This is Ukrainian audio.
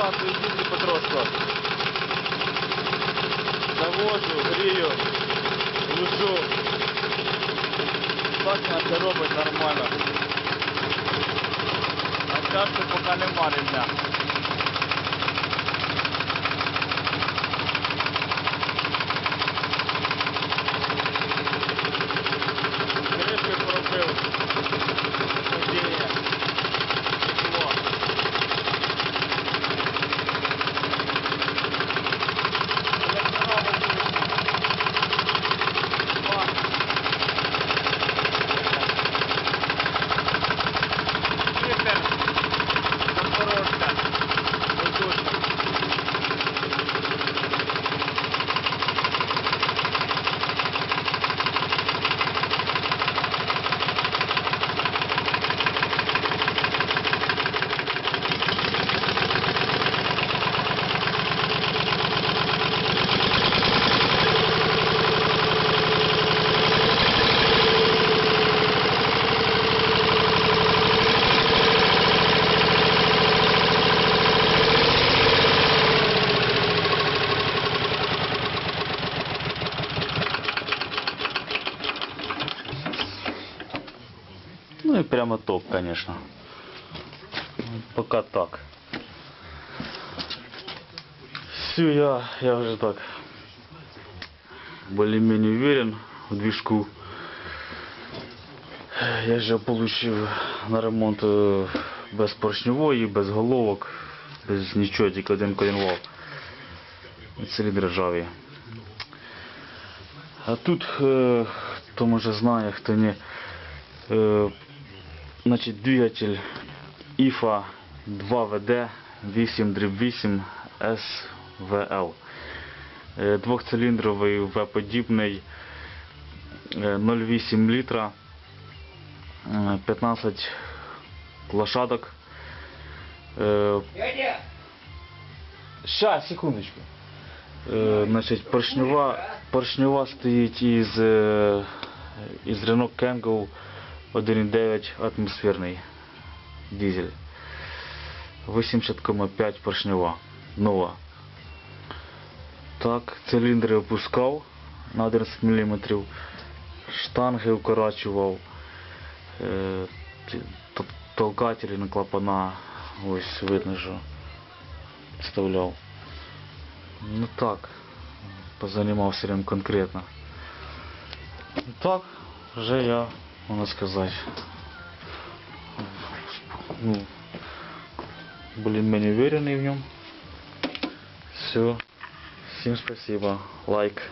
Закладую їздю потрошку. Завожу, грію, лужу. Так це робить нормально. А часу поки нема рівня. Ну и прямо топ, конечно. Пока так. Все, я, я уже так более-менее уверен в движку. Я вже получив на ремонт е, без поршневої, без головок, без нічого, тільки один коленвал. Циліндри ржаві. А тут, е, хто може знає, хто не, е, значить, двигатель IFA 2VD 8 8 SVL. Е, Двохциліндровий V-подібний е, 0,8 літра, е, 15 лошадок. Е, Ща, секундочку. Е, Значить, поршнева, поршнева стоїть із, е, із Renault Kangoo 1.9 атмосферний дизель. 80,5 поршнева. Нова. Так, циліндри опускав на 11 мм, штанги укорачував, е, ті- т- толкателі на клапана, ось видно, що вставляв. Ну так, позанімався рим конкретно. Ну Так, вже я, можна сказати, ну, более-менее уверенный в нем. Все. Всем спасибо. Лайк.